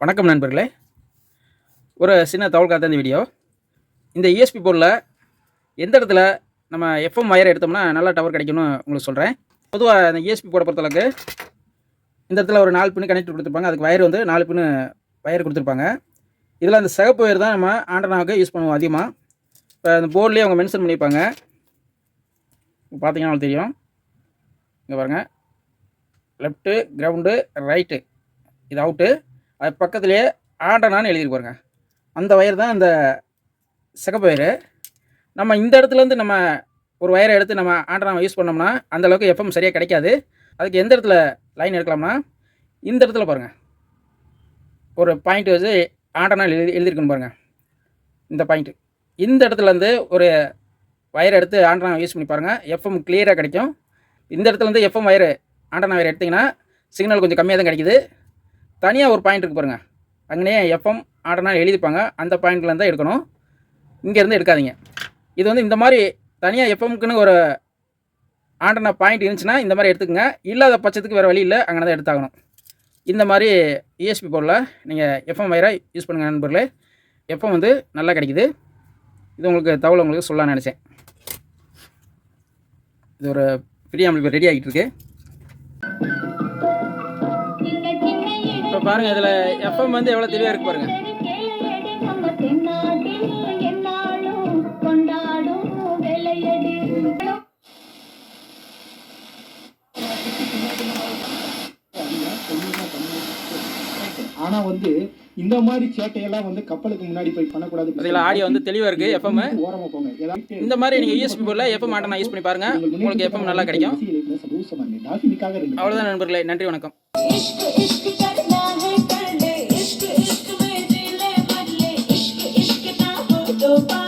வணக்கம் நண்பர்களே. ஒரு சின்ன தகவல் காத்த இந்த வீடியோ. இந்த இஎஸ்பி போர்டில் எந்த இடத்துல நம்ம எஃப்எம் வயர் எடுத்தோம்னா நல்லா டவர் கிடைக்கும்னு உங்களுக்கு சொல்கிறேன் பொதுவாக இந்த இஎஸ்பி போர்டை பொறுத்தளவுக்கு இந்த இடத்துல ஒரு நாலு பின்னு கனெக்ட் கொடுத்துருப்பாங்க. அதுக்கு வயர் வந்து நாலு பின்னு வயர் கொடுத்துருப்பாங்க. இதில் அந்த சிகப்பு வயர் தான் நம்ம ஆண்டனாவுக்கு யூஸ் பண்ணுவோம் அதிகமாக இப்போ அந்த போர்ட்லேயே அவங்க மென்ஷன் பண்ணியிருப்பாங்க. பார்த்தீங்கன்னா தெரியும். இங்கே பாருங்கள் லெஃப்ட்டு கிரவுண்டு ரைட்டு இது அவுட்டு அது பக்கத்துலேயே ஆண்டனான்னு பாருங்க. அந்த ஒயர் தான் அந்த சிகப்பு ஒயரு நம்ம இந்த இடத்துலேருந்து நம்ம ஒரு வயரை எடுத்து நம்ம ஆண்டனாவை யூஸ் பண்ணோம்னா அந்தளவுக்கு எஃப்எம் சரியாக கிடைக்காது. அதுக்கு எந்த இடத்துல லைன் எடுக்கலாம்னா இந்த இடத்துல பாருங்கள் ஒரு பாயிண்ட் வச்சு ஆண்டனா எழுதி எழுதியிருக்குன்னு பாருங்கள் இந்த பாயிண்ட்டு இந்த இடத்துலேருந்து ஒரு வயர் எடுத்து ஆண்டனா யூஸ் பண்ணி பாருங்கள் எஃப்எம் கிளியராக கிடைக்கும். இந்த இடத்துலேருந்து எஃப்எம் வயரு ஆண்டனா வயர் எடுத்திங்கன்னா சிக்னல் கொஞ்சம் கம்மியாக தான் கிடைக்குது. தனியாக ஒரு பாயிண்ட் இருக்கு பாருங்கள் அங்கேயே எஃப்எம் ஆர்டர்னால் எழுதிப்பாங்க. அந்த பாயிண்ட்லேருந்து தான் எடுக்கணும். இங்கேருந்து எடுக்காதீங்க. இது வந்து இந்த மாதிரி தனியாக எஃப்எம்க்குன்னு ஒரு ஆண்டனா பாயிண்ட் இருந்துச்சுன்னா இந்த மாதிரி எடுத்துக்கங்க. இல்லாத பட்சத்துக்கு வேறு வழி இல்லை. அங்கே தான் எடுத்தாகணும். இந்த மாதிரி இஎஸ்பி போர்டில் நீங்கள் எஃப்எம் வயரை யூஸ் பண்ணுங்கள் நண்பர்களே. எஃப்எம் வந்து நல்லா கிடைக்குது. இது உங்களுக்கு தகவல் உங்களுக்கு சொல்லலாம்னு நினச்சேன். இது ஒரு ஃப்ரீ ஆம்பிள் ரெடி ஆகிட்டு இருக்கு. பாருங்கள் இதில் எஃப்எம் வந்து எவ்வளோ தெளிவாக இருக்கு பாருங்கள் ஆனா வந்து இந்த மாதிரி சேட்டையெல்லாம் வந்து கப்பலுக்கு முன்னாடி போய் பண்ணக்கூடாது. இதில் ஆடியோ வந்து தெளிவாக இருக்குது எஃப்எம் ஓரமா போங்க. இந்த மாதிரி நீங்கள் யூஎஸ்பி போர்டில் எஃப்எம் ஆண்டனா யூஸ் பண்ணி பாருங்கள் உங்களுக்கு எஃப்எம் நல்லா கிடைக்கும். அவ்வளோதான் நண்பர்களே நன்றி வணக்கம். so.